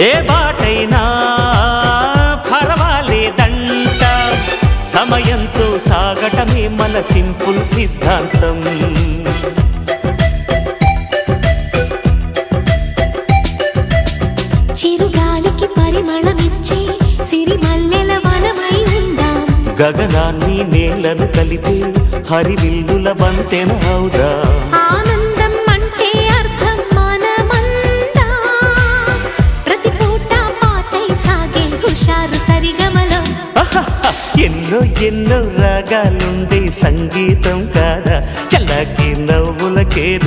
ఏ బాటైనా పర్వాలేదంట సమయంతో సాగటమే మన సింపుల్ సిద్ధాంతం. చిరుగాలికి పరిమళమిచ్చే సిరిమల్లెల వనమై ఉందాం. గగనాన్ని నేలను కలిపే హరివిల్లుల బంతెన అవుదా. ఎన్నో ఎన్నో రాగాలుండే సంగీతం కాదా? చల్లకి నవ్వులకేది